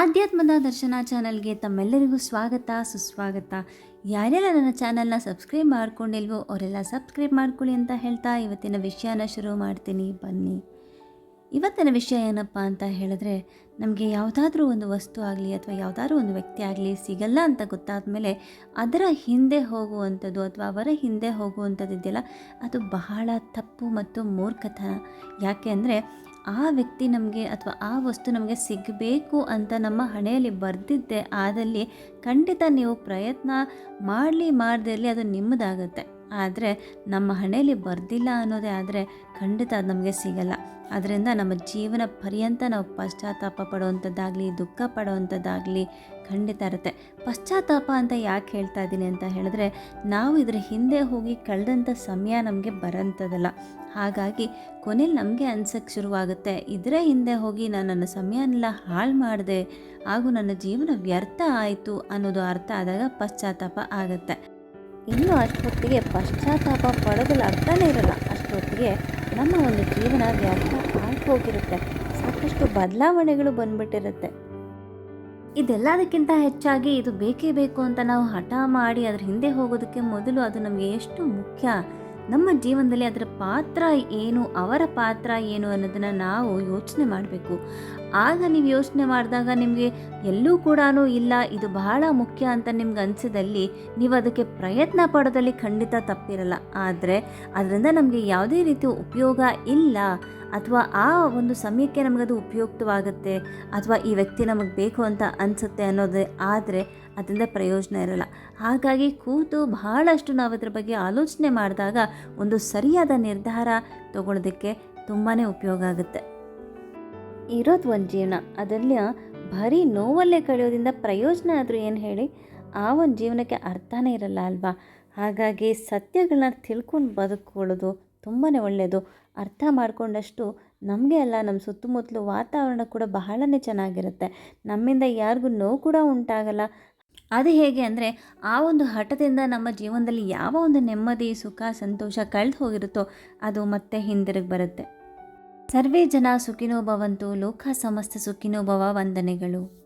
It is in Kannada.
ಆಧ್ಯಾತ್ಮದ ದರ್ಶನ ಚಾನಲ್ಗೆ ತಮ್ಮೆಲ್ಲರಿಗೂ ಸ್ವಾಗತ, ಸುಸ್ವಾಗತ. ಯಾರೆಲ್ಲ ನನ್ನ ಚಾನಲ್ನ ಸಬ್ಸ್ಕ್ರೈಬ್ ಮಾಡ್ಕೊಂಡಿಲ್ವೋ ಅವರೆಲ್ಲ ಸಬ್ಸ್ಕ್ರೈಬ್ ಮಾಡ್ಕೊಳ್ಳಿ ಅಂತ ಹೇಳ್ತಾ ಇವತ್ತಿನ ವಿಷಯನ ಶುರು ಮಾಡ್ತೀನಿ. ಬನ್ನಿ. ಇವತ್ತಿನ ವಿಷಯ ಏನಪ್ಪ ಅಂತ ಹೇಳಿದ್ರೆ, ನಮಗೆ ಯಾವುದಾದ್ರೂ ಒಂದು ವಸ್ತು ಆಗಲಿ ಅಥವಾ ಯಾವುದಾದ್ರೂ ಒಂದು ವ್ಯಕ್ತಿ ಆಗಲಿ ಸಿಗಲ್ಲ ಅಂತ ಗೊತ್ತಾದ ಮೇಲೆ ಅದರ ಹಿಂದೆ ಹೋಗುವಂಥದ್ದು ಅಥವಾ ಅವರ ಹಿಂದೆ ಹೋಗುವಂಥದ್ದು ಇದೆಯಲ್ಲ, ಅದು ಬಹಳ ತಪ್ಪು ಮತ್ತು ಮೂರ್ಖತನ ಯಾಕೆ ಅಂದರೆ, ಆ ವ್ಯಕ್ತಿ ನಮಗೆ ಅಥವಾ ಆ ವಸ್ತು ನಮಗೆ ಸಿಗಬೇಕು ಅಂತ ನಮ್ಮ ಹಣೆಯಲ್ಲಿ ಬರೆದಿದ್ದೆ, ಆದಲ್ಲಿ ಖಂಡಿತ ನೀವು ಪ್ರಯತ್ನ ಮಾಡಲಿ ಮಾಡದಿರಲಿ ಅದು ನಿಮ್ಮದಾಗುತ್ತೆ. ಆದರೆ ನಮ್ಮ ಹಣೆಯಲ್ಲಿ ಬರ್ದಿಲ್ಲ ಅನ್ನೋದೇ ಆದರೆ ಖಂಡಿತ ಅದು ನಮಗೆ ಸಿಗಲ್ಲ. ಅದರಿಂದ ನಮ್ಮ ಜೀವನ ಪರ್ಯಂತ ನಾವು ಪಶ್ಚಾತ್ತಾಪ ಪಡುವಂಥದ್ದಾಗಲಿ, ದುಃಖ ಪಡುವಂಥದ್ದಾಗಲಿ ಖಂಡಿತ ಇರುತ್ತೆ. ಪಶ್ಚಾತ್ತಾಪ ಅಂತ ಯಾಕೆ ಹೇಳ್ತಾ ಇದ್ದೀನಿ ಅಂತ ಹೇಳಿದ್ರೆ ನಾವು ಇದರ ಹಿಂದೆ ಹೋಗಿ ಕಳೆದಂಥ ಸಮಯ ನಮಗೆ ಬರೋಂಥದ್ದಲ್ಲ. ಹಾಗಾಗಿ ಕೊನೆಯಲ್ಲಿ ನಮಗೆ ಅನ್ಸಕ್ಕೆ ಶುರುವಾಗುತ್ತೆ. ಇದರ ಹಿಂದೆ ಹೋಗಿ ನಾನು ನನ್ನ ಸಮಯನೆಲ್ಲ ಹಾಳು ಮಾಡಿದೆ ಹಾಗೂ ನನ್ನ ಜೀವನ ವ್ಯರ್ಥ ಆಯಿತು ಅನ್ನೋದು ಅರ್ಥ ಆದಾಗ ಪಶ್ಚಾತ್ತಾಪ ಆಗುತ್ತೆ. ಇನ್ನು ಅಷ್ಟೊತ್ತಿಗೆ ಪಶ್ಚಾತ್ತಾಪ ಪಡೋದ್ರಲ್ಲಿ ಅರ್ಥನೇ ಇರಲ್ಲ. ಅಷ್ಟೊತ್ತಿಗೆ ನಮ್ಮ ಒಂದು ಜೀವನ ವ್ಯರ್ಥ ಹೋಗಿರುತ್ತೆ ಸಾಕಷ್ಟು ಬದಲಾವಣೆಗಳು ಬಂದ್ಬಿಟ್ಟಿರುತ್ತೆ. ಇದೆಲ್ಲದಕ್ಕಿಂತ ಹೆಚ್ಚಾಗಿ ಇದು ಬೇಕೇ ಬೇಕು ಅಂತ ನಾವು ಹಠ ಮಾಡಿ ಅದ್ರ ಹಿಂದೆ ಹೋಗೋದಕ್ಕೆ ಮೊದಲು ಅದು ನಮಗೆ ಎಷ್ಟು ಮುಖ್ಯ? ನಮ್ಮ ಜೀವನದಲ್ಲಿ ಅದರ ಪಾತ್ರ ಏನು, ಅವರ ಪಾತ್ರ ಏನು ಅನ್ನೋದನ್ನು ನಾವು ಯೋಚನೆ ಮಾಡಬೇಕು. ಆಗ ನೀವು ಯೋಚನೆ ಮಾಡಿದಾಗ ನಿಮಗೆ ಎಲ್ಲೂ ಕೂಡ ಇಲ್ಲ, ಇದು ಬಹಳ ಮುಖ್ಯ ಅಂತ ನಿಮ್ಗೆ ಅನಿಸಿದಲ್ಲಿ ನೀವು ಅದಕ್ಕೆ ಪ್ರಯತ್ನ ಪಡೋದಲ್ಲಿ ಖಂಡಿತ ತಪ್ಪಿರಲ್ಲ. ಆದರೆ ಅದರಿಂದ ನಮಗೆ ಯಾವುದೇ ರೀತಿ ಉಪಯೋಗ ಇಲ್ಲ. ಅಥವಾ ಆ ಒಂದು ಸಮಯಕ್ಕೆ ನಮಗದು ಉಪಯುಕ್ತವಾಗುತ್ತೆ, ಅಥವಾ ಈ ವ್ಯಕ್ತಿ ನಮಗೆ ಬೇಕು ಅಂತ ಅನಿಸುತ್ತೆ ಅನ್ನೋದೇ ಆದರೆ ಅದರಿಂದ ಪ್ರಯೋಜನ ಇರಲ್ಲ. ಹಾಗಾಗಿ ಕೂತು ಬಹಳಷ್ಟು ನಾವು ಅದರ ಬಗ್ಗೆ ಆಲೋಚನೆ ಮಾಡಿದಾಗ ಒಂದು ಸರಿಯಾದ ನಿರ್ಧಾರ ತಗೊಳ್ಳೋದಕ್ಕೆ ತುಂಬಾ ಉಪಯೋಗ ಆಗುತ್ತೆ. ಇರೋದು ಒಂದು ಜೀವನ. ಅದರಲ್ಲಿ ಬರೀ ನೋವಲ್ಲೇ ಕಳೆಯೋದ್ರಿಂದ ಪ್ರಯೋಜನ ಆದರೂ ಏನು ಹೇಳಿ, ಆ ಒಂದು ಜೀವನಕ್ಕೆ ಅರ್ಥನೇ ಇರಲ್ಲ ಅಲ್ವಾ? ಹಾಗಾಗಿ ಸತ್ಯಗಳನ್ನ ತಿಳ್ಕೊಂಡು ಬದುಕೊಳ್ಳೋದು ತುಂಬಾ ಒಳ್ಳೆಯದು ಅರ್ಥ ಮಾಡಿಕೊಂಡಷ್ಟು ನಮಗೆ ಅಲ್ಲ ನಮ್ಮ ಸುತ್ತಮುತ್ತಲು ವಾತಾವರಣ ಕೂಡ ಬಹಳನೇ ಚೆನ್ನಾಗಿರುತ್ತೆ. ನಮ್ಮಿಂದ ಯಾರಿಗೂ ನೋವು ಕೂಡ ಉಂಟಾಗಲ್ಲ. ಅದು ಹೇಗೆ ಅಂದರೆ, ಆ ಒಂದು ಹಠದಿಂದ ನಮ್ಮ ಜೀವನದಲ್ಲಿ ಯಾವ ಒಂದು ನೆಮ್ಮದಿ, ಸುಖ, ಸಂತೋಷ ಕಳೆದು ಹೋಗಿರುತ್ತೋ, ಅದು ಮತ್ತೆ ಹಿಂದಿರುಗಿ ಬರುತ್ತೆ. ಸರ್ವೇ ಜನ ಸುಖಿನೋ ಭವಂತು ಲೋಕ ಸಮಸ್ತ ಸುಖಿನೋ ಭವ ವಂದನೆಗಳು.